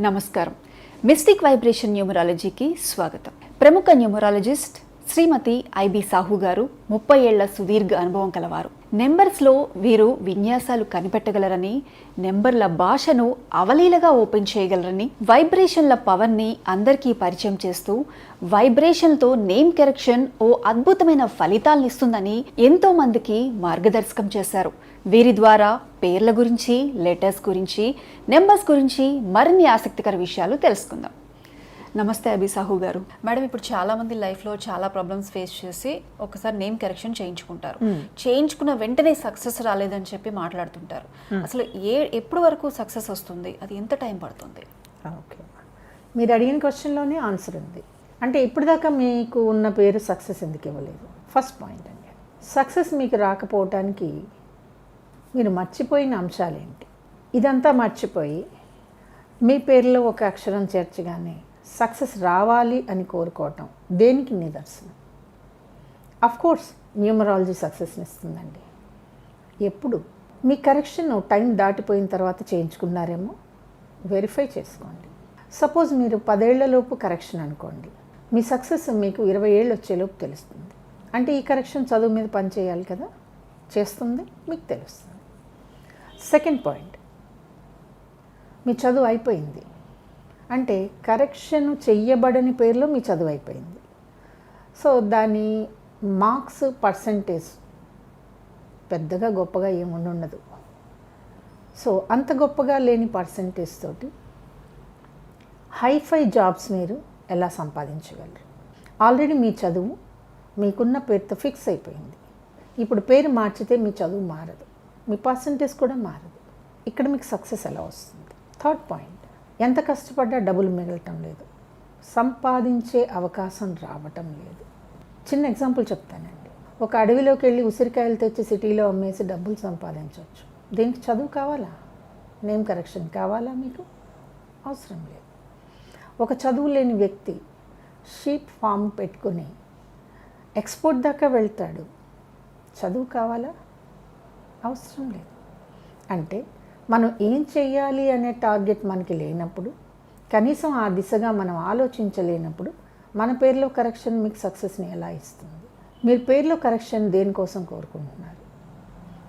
నమస్కారం. Mystic vibration న్యూమరాలజీకి స్వాగతం. ప్రముఖ న్యూమరాలజిస్ట్ శ్రీమతి ఐబి సాహు గారు ముప్పై ఏళ్ళ సుదీర్ఘ అనుభవం కలవారు. నెంబర్స్లో వీరు విన్యాసాలు కనిపెట్టగలరని నెంబర్ల భాషను అవలీలగా ఓపెన్ చేయగలరని వైబ్రేషన్ల పవర్ని అందరికీ పరిచయం చేస్తూ వైబ్రేషన్తో నేమ్ కరెక్షన్ ఓ అద్భుతమైన ఫలితాలనిస్తుందని ఎంతో మందికి మార్గదర్శకం చేశారు. వీరి ద్వారా పేర్ల గురించి లెటర్స్ గురించి నెంబర్స్ గురించి మరిన్ని ఆసక్తికర విషయాలు తెలుసుకుందాం. నమస్తే అభి సాహు గారు. మేడం ఇప్పుడు చాలా మంది లైఫ్లో చాలా ప్రాబ్లమ్స్ ఫేస్ చేసి ఒకసారి నేమ్ కరెక్షన్ చేయించుకుంటారు. చేయించుకున్న వెంటనే సక్సెస్ రాలేదని చెప్పి మాట్లాడుతుంటారు. అసలు ఏ ఎప్పుడు వరకు సక్సెస్ వస్తుంది? అది ఎంత టైం పడుతుంది? ఓకే మీరు అడిగిన క్వశ్చన్లోనే ఆన్సర్ ఉంది. అంటే ఇప్పటిదాకా మీకు ఉన్న పేరు సక్సెస్ ఎందుకు ఇవ్వలేదు? ఫస్ట్ పాయింట్ అండి. సక్సెస్ మీకు రాకపోవటానికి మీరు మర్చిపోయిన అంశాలేంటి ఇదంతా మర్చిపోయి మీ పేరులో ఒక అక్షరం చేర్చగానే సక్సెస్ రావాలి అని కోరుకోవటం దేనికి నిదర్శనం? అఫ్ కోర్స్ న్యూమరాలజీ సక్సెస్ని ఇస్తుందండి. ఎప్పుడు? మీ కరెక్షన్ టైం దాటిపోయిన తర్వాత చేయించుకున్నారేమో? వెరిఫై చేసుకోండి. సపోజ్ మీరు పదేళ్ళలోపు కరెక్షన్ అనుకోండి. మీ సక్సెస్ మీకు ఇరవై ఏళ్ళు వచ్చేలోపు తెలుస్తుంది. అంటే ఈ కరెక్షన్ చదువు మీద పనిచేయాలి కదా? చేస్తుంది? మీకు తెలుస్తుంది. సెకండ్ పాయింట్ మీ చదువు అయిపోయింది. అంటే కరెక్షన్ చెయ్యబడని పేరులో మీ చదువు అయిపోయింది. సో దాని మార్క్స్ పర్సంటేజ్ పెద్దగా గొప్పగా ఏముండి ఉండదు. సో అంత గొప్పగా లేని పర్సంటేజ్ తోటి హైఫై జాబ్స్ మీరు ఎలా సంపాదించగలరు? ఆల్రెడీ మీ చదువు మీకున్న పేరుతో ఫిక్స్ అయిపోయింది. ఇప్పుడు పేరు మార్చితే మీ చదువు మారదు. మీ పర్సంటేజ్ కూడా మారదు. ఇక్కడ మీకు సక్సెస్ ఎలా వస్తుంది? థర్డ్ పాయింట్ ఎంత కష్టపడ్డా డబ్బులు మిగలటం లేదు. సంపాదించే అవకాశం రావటం లేదు. చిన్న ఎగ్జాంపుల్ చెప్తానండి. ఒక అడవిలోకి వెళ్ళి ఉసిరికాయలు తెచ్చి సిటీలో అమ్మేసి డబ్బులు సంపాదించవచ్చు. దీనికి చదువు కావాలా? నేమ్ కరెక్షన్ కావాలా మీకు? అవసరం లేదు. ఒక చదువు లేని వ్యక్తి షీప్ ఫామ్ పెట్టుకుని ఎక్స్పోర్ట్ దాకా వెళ్తాడు. చదువు కావాలా? అవసరం లేదు. అంటే మనం ఏం చేయాలి అనే టార్గెట్ మనకి లేనప్పుడు కనీసం ఆ దిశగా మనం ఆలోచించలేనప్పుడు మన పేరులో కరెక్షన్ మీకు సక్సెస్ని ఎలా ఇస్తుంది? మీరు పేరులో కరెక్షన్ దేనికోసం కోరుకుంటున్నారు?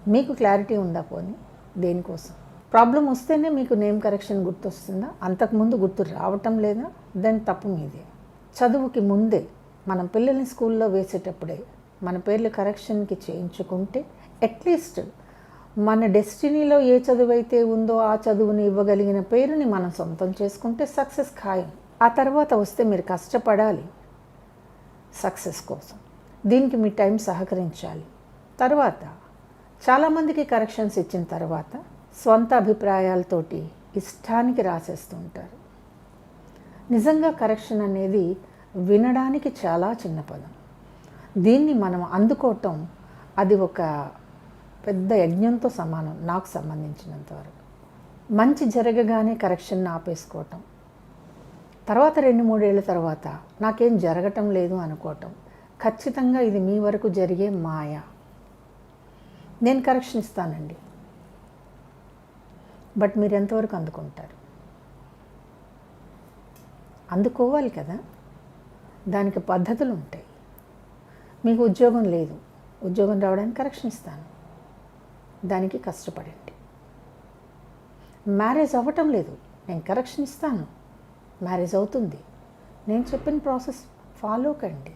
మీకు క్లారిటీ ఉందా పోనీ? దేనికోసం? ప్రాబ్లం వస్తేనే మీకు నేమ్ కరెక్షన్ గుర్తొస్తుందా? అంతకుముందు గుర్తు రావటం లేదా? దాని తప్పు మీదే. చదువుకి ముందే మనం పిల్లల్ని స్కూల్లో వేసేటప్పుడే మన పేర్లు కరెక్షన్కి చేయించుకుంటే అట్లీస్ట్ మన డెస్టినీలో ఏ చదువు అయితే ఉందో ఆ చదువుని ఇవ్వగలిగిన పేరుని మనం సొంతం చేసుకుంటే సక్సెస్ ఖాయం. ఆ తర్వాత వస్తే మీరు కష్టపడాలి సక్సెస్ కోసం. దీనికి మీ టైం సహకరించాలి. తర్వాత చాలామందికి కరెక్షన్స్ ఇచ్చిన తర్వాత స్వంత అభిప్రాయాలతోటి ఇష్టానికి రాసేస్తుంటారు. నిజంగా కరెక్షన్ అనేది వినడానికి చాలా చిన్న పదం. దీన్ని మనం అందుకోవటం అది ఒక పెద్ద యజ్ఞంతో సమానం నాకు సంబంధించినంత వరకు మంచి జరగగానే కరెక్షన్ ఆపేసుకోవటం. తర్వాత రెండు మూడేళ్ళ తర్వాత నాకేం జరగటం లేదు అనుకోవటం. ఖచ్చితంగా ఇది మీ వరకు జరిగే మాయ. నేను కరెక్షన్ ఇస్తానండి. బట్ మీరు ఎంతవరకు అందుకుంటారు? అందుకోవాలి కదా. దానికి పద్ధతులు ఉంటాయి. మీకు ఉద్యోగం లేదు. ఉద్యోగం రావడానికి కరెక్షన్ ఇస్తాను. దానికి కష్టపడండి. మ్యారేజ్ అవ్వటం లేదు. నేను కరెక్షన్ ఇస్తాను. మ్యారేజ్ అవుతుంది. నేను చెప్పిన ప్రాసెస్ ఫాలో కండి.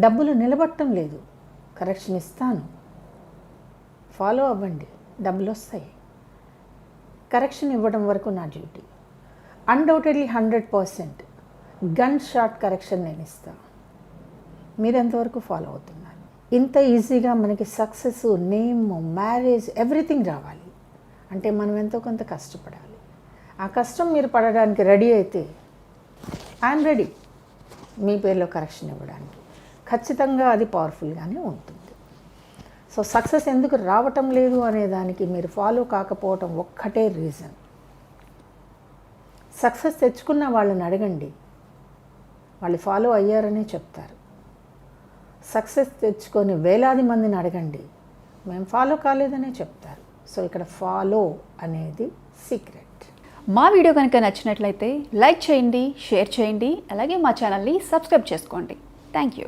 డబ్బులు నిలబట్టం లేదు. కరెక్షన్ ఇస్తాను. ఫాలో అవ్వండి. డబ్బులు వస్తాయి. కరెక్షన్ ఇవ్వడం వరకు నా duty. Undoubtedly hundred percent gunshot correction నేను ఇస్తాను. మీరెంతవరకు ఫాలో అవుతున్నారు? ఇంత ఈజీగా మనకి సక్సెస్ నేమ్ మ్యారేజ్ ఎవ్రీథింగ్ రావాలి. అంటే మనం ఎంతో కొంత కష్టపడాలి. ఆ కష్టం మీరు పడడానికి రెడీ అయితే ఐఎమ్ రెడీ. మీ పేరులో కరెక్షన్ ఇవ్వడానికి. ఖచ్చితంగా అది పవర్ఫుల్గానే ఉంటుంది. సో సక్సెస్ ఎందుకు రావటం లేదు అనే దానికి మీరు ఫాలో కాకపోవటం ఒక్కటే రీజన్. సక్సెస్ తెచ్చుకున్న వాళ్ళని అడగండి. వాళ్ళు ఫాలో అయ్యారనే చెప్తారు. సక్సెస్ తెచ్చుకొని వేలాది మందిని అడగండి. మేము ఫాలో కాలేదనే చెప్తారు. సో ఇక్కడ ఫాలో అనేది సీక్రెట్. మా వీడియో కనుక నచ్చినట్లయితే లైక్ చేయండి షేర్ చేయండి అలాగే మా ఛానల్ని సబ్స్క్రైబ్ చేసుకోండి. Thank you.